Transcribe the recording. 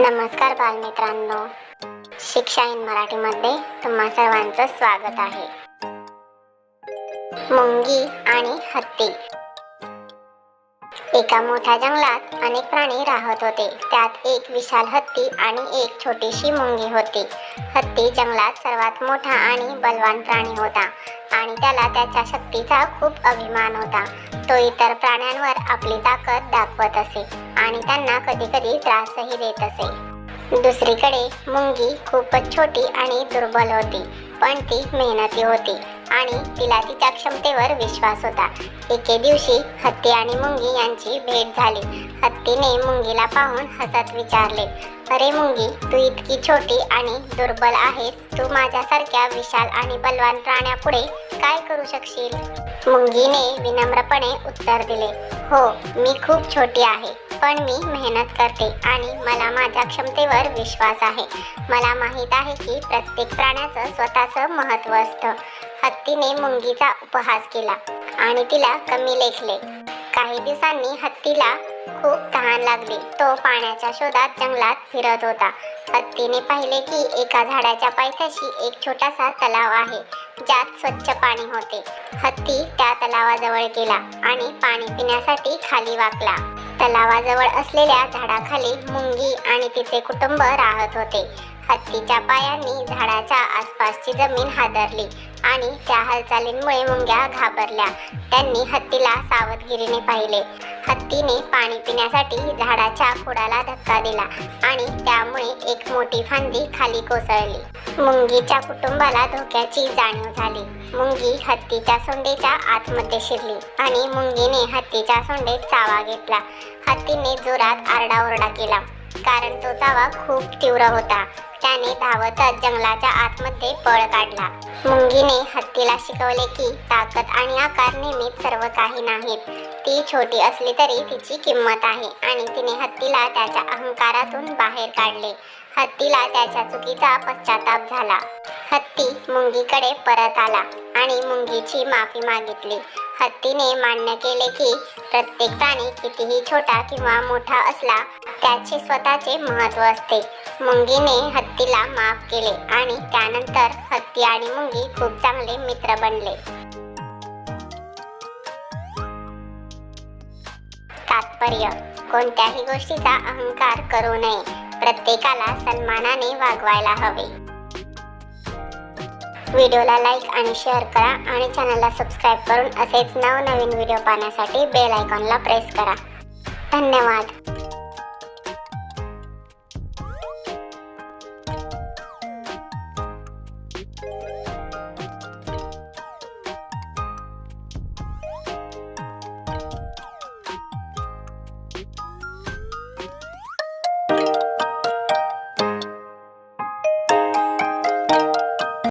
नमस्कार बालमित्रांनो. शिक्षा इन मराठीमध्ये तुम्हा सर्वांचं स्वागत आहे. मुंगी आणि हत्ती. एका मोठ्या जंगलात अनेक प्राणी राहत होते. त्यात एक विशाल हत्ती आणि एक छोटीशी मुंगी होती. हत्ती जंगलात सर्वात मोठा आणि बलवान प्राणी होता आणि त्याला त्याच्या शक्तीचा खूप अभिमान होता. तो इतर प्राण्यांवर आपली ताकद दाखवत असे आणि त्यांना कधी कधी त्रासही देत असे. दुसरीकडे मुंगी खूपच छोटी आणि दुर्बल होती पण ती मेहनती होती. आणि तिला तिच्या क्षमतेवर विश्वास होता. एके दिवशी हत्ती आणि मुंगी यांची भेट झाली. हत्तीने मुंगीला पाहून हसत विचारले अरे मुंगी तू इतकी छोटी आणि दुर्बल आहेस. तू माझ्यासारख्या विशाल आणि बलवान प्राण्यापुढे काय करू शकशील? मुंगीने विनम्रपणे उत्तर दिले हो मी खूप छोटी आहे. पण मी मेहनत करते आणि मला माझ्या क्षमतेवर विश्वास आहे. मला माहीत आहे की प्रत्येक प्राण्याचं स्वतःचं महत्त्व असतं. हत्तीने मुंगीचा उपहास केला आणि तिला कमी लेखले. काही दिवसांनी हत्तीला खूप तहान लागली. तो पाण्याच्या शोधात जंगलात फिरत होता. हत्तीने पाहिले की एका झाडाच्या पायथ्याशी एक छोटासा तलाव आहे ज्यात स्वच्छ पाणी होते. हत्ती त्या तलावाजवळ गेला आणि पाणी पिण्यासाठी खाली वाकला. तलावाजवळ असलेल्या झाडाखाली मुंगी आणि तिचे कुटुंब राहत होते. हत्तीच्या पायांनी झाडाच्या आसपासची जमीन हादरली आणि त्या हालचालींमुळे मुंग्या घाबरल्या. त्यांनी हत्तीला सावधगिरीने पाहिले. हत्तीने पाणी पिण्यासाठी झाडाच्या खोडाला धक्का दिला आणि त्यामुळे एक मोठी फांदी खाली कोसळली. मुंगीच्या कुटुंबाला धोक्याची जाणीव झाली. मुंगी हत्तीच्या सोंडेच्या आतमध्ये शिरली आणि मुंगीने हत्तीच्या सोंडेत चावा घेतला. हत्तीने जोरात आरडाओरडा केला. कारण तो धावा खूप तीव्र होता. त्याने धावतच जंगलाच्या आतमध्ये पळ काढला. मुंगीने हत्तीला शिकवले की ताकद आणि आकार नेहमीच सर्व काही नाहीत. ती छोटी असली तरी तिची किंमत आहे आणि तिने हत्तीला त्याच्या अहंकारातून बाहेर काढले. हत्तीला त्याच्या चुकीचा पश्चाताप झाला. हत्ती मुंगीकडे परत आला आणि मुंगीची माफी मागितली. हत्तीने मान्य केले की प्रत्येक प्राणी कितीही छोटा किंवा मोठा असला त्याचे स्वतःचे महत्त्व असते. मुंगीने हत्तीला माफ केले आणि त्यानंतर हत्ती आणि मुंगी खूप चांगले मित्र बनले. तात्पर्य कोणत्याही गोष्टीचा अहंकार करू नये. प्रत्येकाला सन्मानाने वागवायला हवे. व्हिडिओला लाईक आणि शेअर करा आणि चॅनलला सबस्क्राईब करून असेच नवनवीन व्हिडिओ पाहण्यासाठी बेल आयकॉनला प्रेस करा. धन्यवाद.